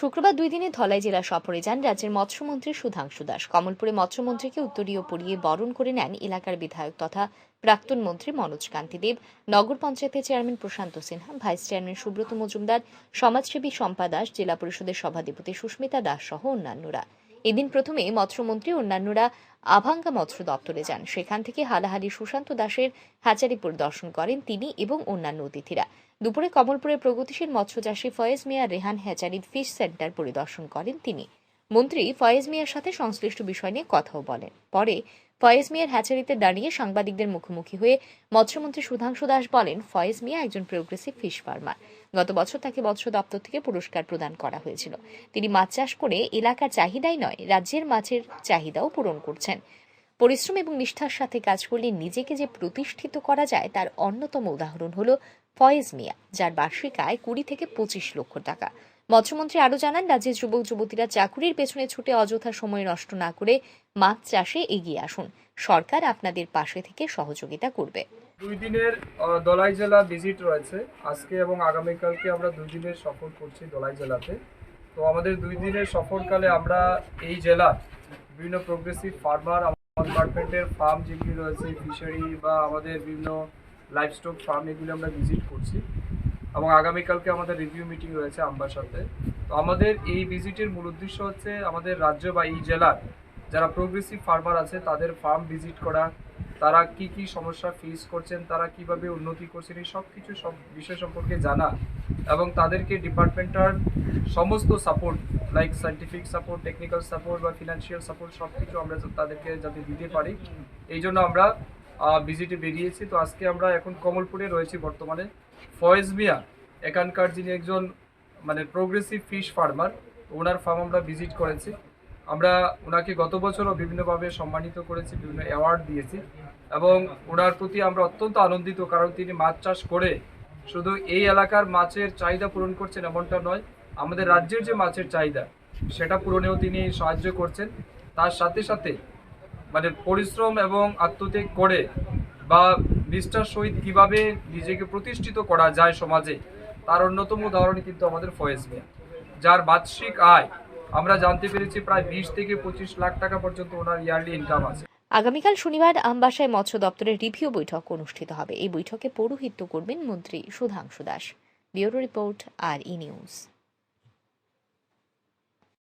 শুক্রবার দুই দিনে ধলাই জেলা সফরে যান রাজ্যের মৎস্যমন্ত্রী সুধাংশু দাস। কমলপুরে মৎস্যমন্ত্রীকে উত্তরীয় পড়িয়ে বরণ করে নেন এলাকার বিধায়ক তথা প্রাক্তন মন্ত্রী মনোজ কান্তি দেব। নগর পঞ্চায়েতের chairman Prasanta Sinha, vice chairman Subrata Majumdar, সমাজসেবী শম্পা দাস, জেলা পরিষদের সভাধিপতি সুস্মিতা দাস সহ অন্যান্যরা। এদিন প্রথমে মৎস্যমন্ত্রী অন্যান্যরা আভাঙ্গা মৎস্য দপ্তরে যান। সেখান থেকে হালাহালি সুশান্ত দাসের হ্যাচারি পরিদর্শন করেন তিনি এবং অন্যান্য অতিথিরা। দুপুরে কমলপুরের প্রগতিশীল মৎস্য চাষী Foyez Miah Rehan hatchery fish centre পরিদর্শন করেন তিনি। মন্ত্রী ফয়েজ মিয়ার সাথে সংশ্লিষ্ট বিষয় নিয়ে কথাও বলেন। পরে ফয়েজ মিয়ার হ্যাচারিতে দাঁড়িয়ে সাংবাদিকদের মুখোমুখি হয়ে মৎস্যমন্ত্রী সুধাংশু দাস বলেন, ফয়েজ মিয়া একজন প্রোগ্রেসিভ ফিশ ফার্মার গত বছর তাকে মৎস্য দপ্তর থেকে পুরস্কার প্রদান করা হয়েছিল। তিনি মাছ চাষ করে এলাকার চাহিদাই নয়, রাজ্যের মাছের চাহিদাও পূরণ করছেন। পরিশ্রম এবং নিষ্ঠার সাথে কাজ করলে নিজেকে যে প্রতিষ্ঠিত করা যায় তার অন্যতম উদাহরণ হলো ফয়েজ মিয়া, যার বার্ষিক আয় কুড়ি থেকে পঁচিশ লক্ষ টাকা। মৎস্যমন্ত্রী আরও জানান, রাজ্যের যুবক যুবতীরা চাকুরির পেছনে ছুটে অযথা সময় নষ্ট না করে মাছ চাষে এগিয়ে আসুন। সরকার আপনাদের পাশে থেকে সহযোগিতা করবে। দুই দিনের দলাই জেলা ভিজিট রয়েছে। আজকে এবং আগামীকালকে আমরা দুই দিনের সফর করছি দলাই জেলাতে। তো আমাদের দুই দিনের সফরকালে আমরা এই জেলার বিভিন্ন প্রোগ্রেসিভ ফার্মার আমার ডিপার্টমেন্টের ফার্ম যেগুলি রয়েছে ফিশারি বা আমাদের বিভিন্ন লাইভস্টক ফার্ম এগুলি আমরা ভিজিট করছি। এবং আগামীকালকে আমাদের রিভিউ মিটিং রয়েছে আম্বার সাথে তো আমাদের এই ভিজিটের মূল উদ্দেশ্য হচ্ছে আমাদের রাজ্য বা এই জেলার যারা প্রোগ্রেসিভ ফার্মার আছে, তাদের ফার্ম ভিজিট করা তারা কি কি সমস্যা ফেস করছেন, তারা কীভাবে উন্নতি করছেন, এই সব কিছু সব বিষয় সম্পর্কে জানা এবং তাদেরকে ডিপার্টমেন্টার সমস্ত support like scientific support technical support বা ফিনান্সিয়াল সাপোর্ট সব কিছু আমরা তাদেরকে যাতে দিতে পারি। এই জন্য আমরা ভিজিটে বেরিয়েছি। তো আজকে আমরা এখন কমলপুরে রয়েছি বর্তমানে। ফয়েজ মিয়া, এখানকার যিনি একজন মানে প্রোগ্রেসিভ ফিশ ফার্মার ওনার ফার্ম আমরা ভিজিট করেছি। আমরা ওনাকে গত বছরও বিভিন্নভাবে সম্মানিত করেছি, বিভিন্ন অ্যাওয়ার্ড দিয়েছি এবং ওনার প্রতি আমরা অত্যন্ত আনন্দিত কারণ তিনি মাছ চাষ করে শুধু এই এলাকার মাছের চাহিদা পূরণ করছেন এমনটা নয়, আমাদের রাজ্যের যে মাছের চাহিদা সেটা পূরণেও তিনি সাহায্য করছেন। তার সাথে সাথে মানে পরিশ্রম এবং আত্মত্যাগ করে বা নিষ্ঠার সহিত কীভাবে নিজেকে প্রতিষ্ঠিত করা যায় সমাজে, তার অন্যতম উদাহরণ কিন্তু আমাদের ফয়েজ মিয়া, যার বার্ষিক আয় আমরা জানতে পেরেছি প্রায় বিশ থেকে পঁচিশ লাখ টাকা পর্যন্ত ওনার ইয়ারলি ইনকাম আছে। আগামীকাল শনিবার আমবাসায় মৎস্য দপ্তরের রিভিউ বৈঠক অনুষ্ঠিত হবে। এই বৈঠকে পৌরোহিত্য করবেন মন্ত্রী Sudhanshu Das. Bureau report R E news.